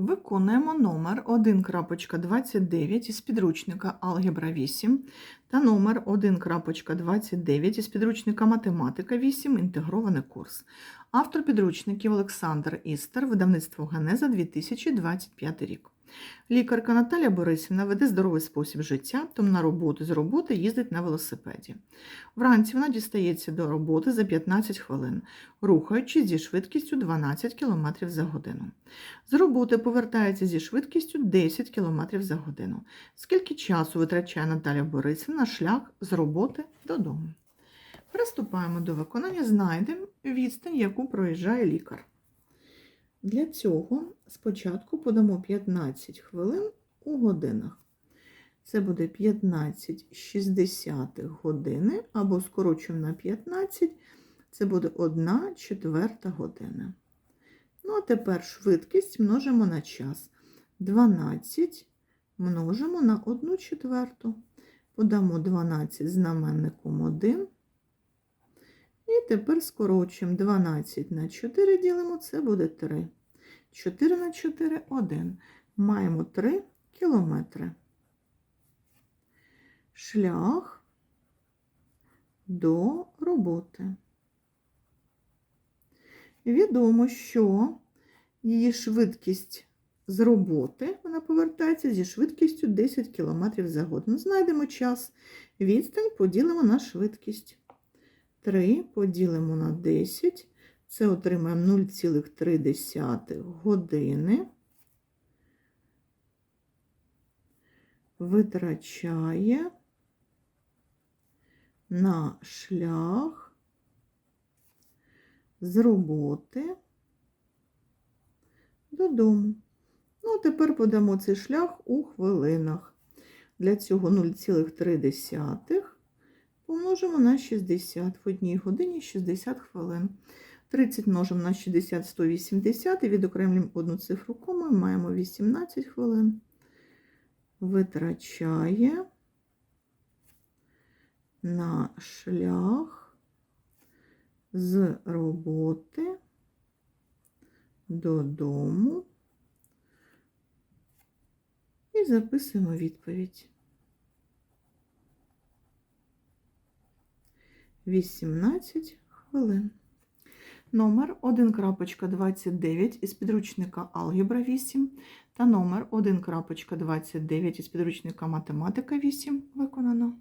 Виконуємо номер 1.29 із підручника Алгебра 8 та номер 1.29 із підручника Математика 8. Інтегрований курс. Автор підручників Олександр Істер, видавництво Генеза 2025 рік. Лікарка Наталя Борисівна веде здоровий спосіб життя, тому на роботу з роботи їздить на велосипеді. Вранці вона дістається до роботи за 15 хвилин, рухаючись зі швидкістю 12 км за годину. З роботи повертається зі швидкістю 10 км за годину. Скільки часу витрачає Наталя Борисівна на шлях з роботи додому? Приступаємо до виконання, знайдемо відстань, яку проїжджає лікар. Для цього спочатку подамо 15 хвилин у годинах. Це буде 15 60 години, або скорочуємо на 15, це буде 1 четверта година. Ну, а тепер швидкість множимо на час. 12 множимо на 1 четверту. Подамо 12 знаменником 1. І тепер скорочуємо 12 на 4 ділимо, це буде 3. 4 на 4 – 1. Маємо 3 кілометри. Шлях до роботи. Відомо, що її швидкість з роботи, вона повертається зі швидкістю 10 км за годину. Знайдемо час. Відстань поділимо на швидкість. 3 поділимо на 10. Це отримаємо 0,3 години. Витрачає на шлях з роботи додому. Ну, тепер подамо цей шлях у хвилинах. Для цього 0,3 помножимо на 60 в одній годині 60 хвилин. 30 множимо на 60 180 і відокремлюємо одну цифру комою, маємо 18 хвилин. Витрачає на шлях з роботи додому і записуємо відповідь. 18 хвилин. Номер 1.29 із підручника Алгебра 8 та номер 1.29 із підручника Математика 8 виконано.